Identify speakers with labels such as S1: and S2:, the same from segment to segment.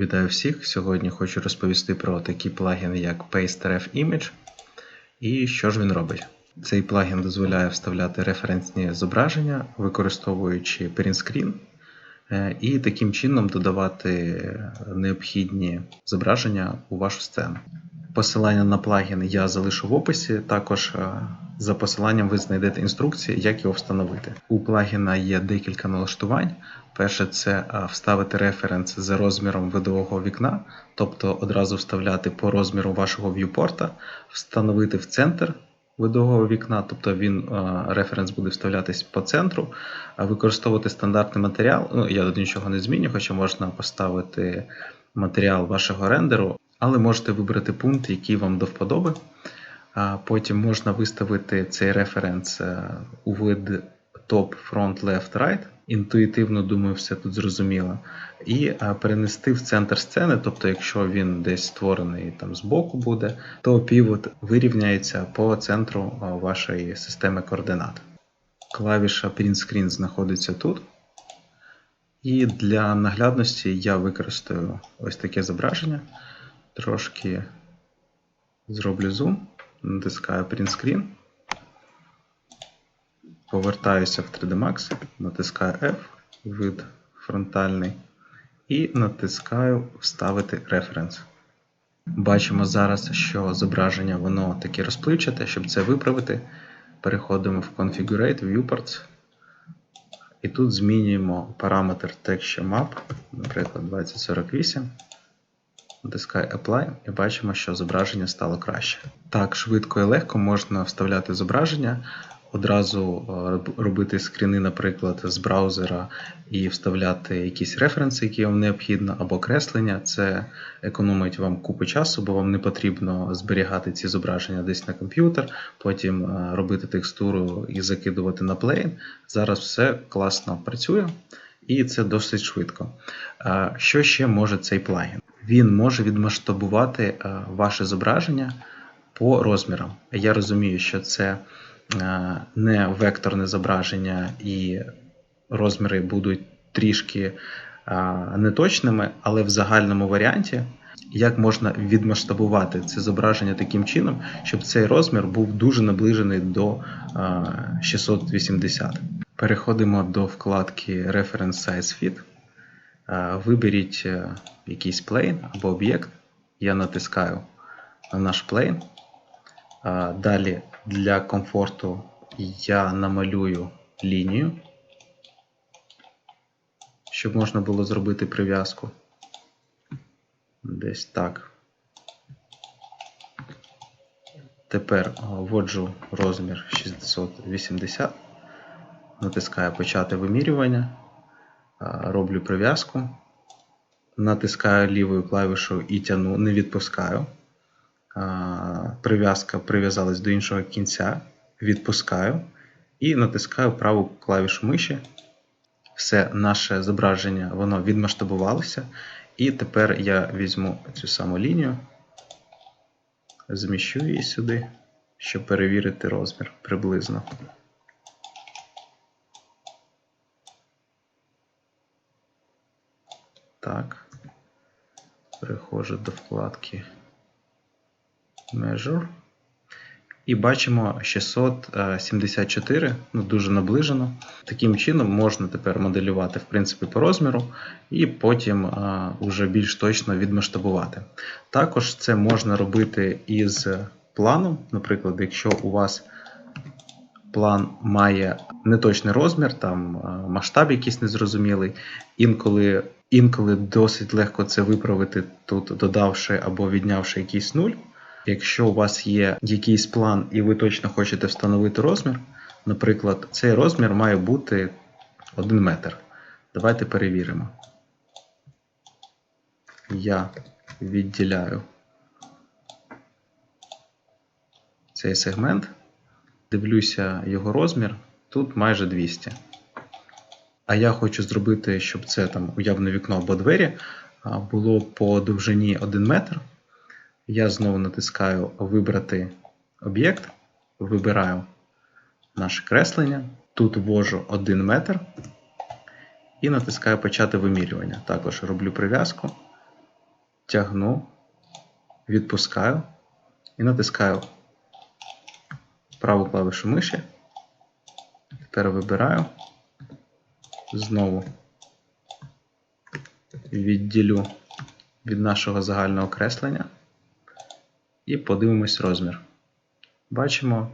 S1: Вітаю всіх! Сьогодні хочу розповісти про такий плагін, як PasteRef Image і що ж він робить. Цей плагін дозволяє вставляти референсні зображення, використовуючи принтскрін, е, і таким чином додавати необхідні зображення у вашу сцену. Посилання на плагін я залишу в описі. Також е, за посиланням ви знайдете інструкції, як його встановити. У плагіна є декілька налаштувань. Перше, це е, вставити референс за розміром видового вікна, тобто одразу вставляти по розміру вашого в'юпорта, встановити в центр видового вікна, тобто він е, референс буде вставлятись по центру, використовувати стандартний матеріал. Ну, я тут нічого не зміню, хоча можна поставити матеріал вашого рендеру, але можете вибрати пункт, який вам до вподоби. Потім можна виставити цей референс е, у вид top, front, left, right. Інтуїтивно, думаю, все тут зрозуміло. І е, перенести в центр сцени, тобто, якщо він десь створений там збоку буде, то півот вирівняється по центру е, вашої системи координат. Клавіша Print Screen знаходиться тут. І для наглядності я використаю ось таке зображення. Трошки зроблю зум, натискаю Print Screen. Повертаюся в 3D Max, натискаю F, вид фронтальний, і натискаю Вставити референс. Бачимо зараз, що зображення воно таке розпливчате. Щоб це виправити, переходимо в Configurate, Viewports. І тут змінюємо параметр Texture Map, наприклад, 2048. Натискаю Apply і бачимо, що зображення стало краще. Так, швидко і легко можна вставляти зображення, одразу е, робити скріни, наприклад, з браузера і вставляти якісь референси, які вам необхідно, або креслення. Це економить вам купу часу, бо вам не потрібно зберігати ці зображення десь на комп'ютер, потім е, робити текстуру і закидувати на плейн. Зараз все класно працює. І це досить швидко. Е, Що ще може цей плагін? Він може відмасштабувати е, ваше зображення по розмірам. Я розумію, що це е, не векторне зображення, і розміри будуть трішки е, неточними, але в загальному варіанті. Як можна відмасштабувати це зображення таким чином, щоб цей розмір був дуже наближений до 680. Переходимо до вкладки Reference Size Fit. Виберіть якийсь плейн або об'єкт. Я натискаю на наш плейн. Далі для комфорту я намалюю лінію, щоб можна було зробити прив'язку. Десь так. Тепер вводжу розмір 680, натискаю Почати вимірювання, роблю прив'язку натискаю лівою клавішою і тяну, не відпускаю. Прив'язка прив'язалась до іншого кінця, відпускаю і натискаю праву клавішу миші. Все наше зображення воно відмасштабувалося. І тепер я візьму цю саму лінію, зміщу її сюди, щоб перевірити розмір приблизно. Так. Переходжу до вкладки Measure. І бачимо 674, ну дуже наближено. Таким чином можна тепер моделювати в принципі, по розміру, і потім а, уже більш точно відмасштабувати. Також це можна робити із планом. Наприклад, якщо у вас план має неточний розмір, там масштаб якийсь незрозумілий, інколи Інколи досить легко це виправити тут, додавши або віднявши якийсь нуль. Якщо у вас є якийсь план і ви точно хочете встановити розмір, наприклад, цей розмір має бути 1 метр. Давайте перевіримо. Я відділяю цей сегмент, дивлюся його розмір, тут майже 200. А я хочу зробити, щоб це там уявне вікно або двері було по довжині 1 метр. Я знову натискаю Вибрати об'єкт, вибираю наше креслення. Тут ввожу 1 метр і натискаю Почати вимірювання. Також роблю прив'язку тягну, відпускаю і натискаю праву клавішу миші. Тепер вибираю. Знову відділю від нашого загального креслення і подивимось розмір. Бачимо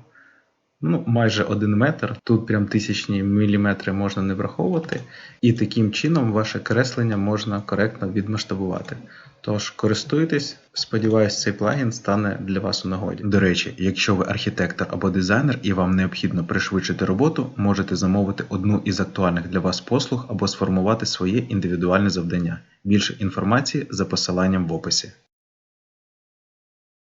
S1: ну, майже 1 метр. Тут прям тисячні міліметри можна не враховувати, і таким чином ваше креслення можна коректно відмасштабувати. Тож користуйтесь, сподіваюсь, цей плагін стане для вас у нагоді. До речі, якщо ви архітектор або дизайнер і вам необхідно пришвидшити роботу, можете замовити одну із актуальних для вас послуг або сформувати своє індивідуальне завдання. Більше інформації за посиланням в описі.